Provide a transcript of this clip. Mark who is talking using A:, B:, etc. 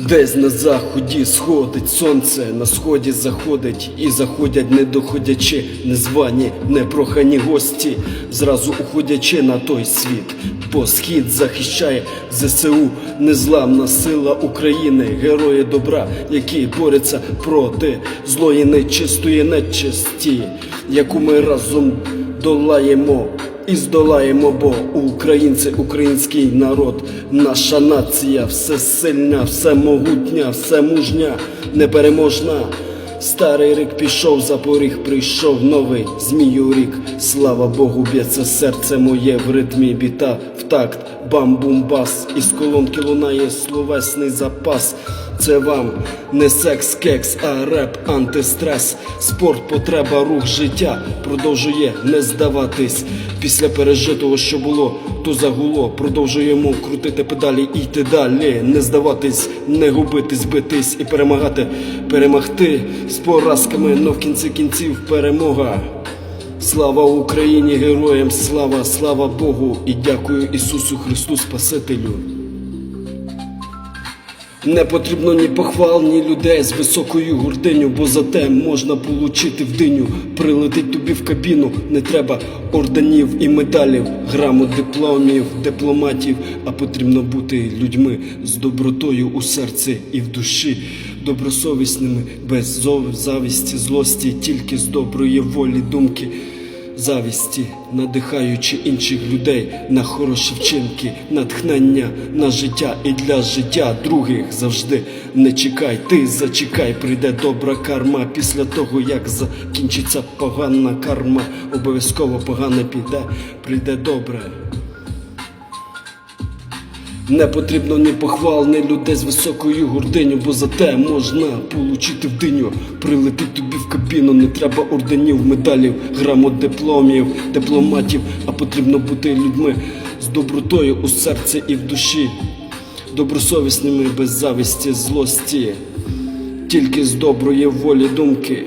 A: Десь на заході сходить сонце, на сході заходить і заходять, не доходячи, незвані, непрохані гості, зразу уходячи на той світ. Бо схід захищає ЗСУ, незламна сила України, герої добра, які борються проти злої нечистої нечисті, яку ми разом долаємо. І здолаємо, бо українці, український народ, наша нація, все сильна, все могутня, все мужня, непереможна. Старий рік пішов, за поріг прийшов новий змію рік. Слава Богу, б'ється серце моє в ритмі біта, в такт, бам-бум-бас, із колонки лунає словесний запас. Це вам не секс, кекс, а реп, антистрес. Спорт, потреба, рух, життя продовжує не здаватись. Після пережитого, що було, то загуло. Продовжуємо крутити педалі і йти далі. Не здаватись, не губитись, битись і перемагати, перемогти з поразками, но в кінці кінців перемога. Слава Україні, героям, слава, слава Богу, і дякую Ісусу Христу Спасителю. Не потрібно ні похвал, ні людей з високою гординю, бо за те можна получити в диню. Прилетить тобі в кабіну, не треба орденів і медалів, грамот дипломів, дипломатів, а потрібно бути людьми з добротою у серці і в душі, добросовісними, без зов- завісті, злості, тільки з доброї волі думки завісті, надихаючи інших людей на хороші вчинки, натхнення на життя і для життя других завжди не чекай, ти зачекай, прийде добра карма. Після того, як закінчиться погана карма, обов'язково погане піде, прийде добре. Не потрібно ні похвал, ні людей з високою гординю, бо за те можна получити в диню. Прилетить тобі в кабіну, не треба орденів, медалів, грамот дипломів, дипломатів, а потрібно бути людьми з добротою у серці і в душі, добросовісними без завісті, злості, тільки з доброї волі думки.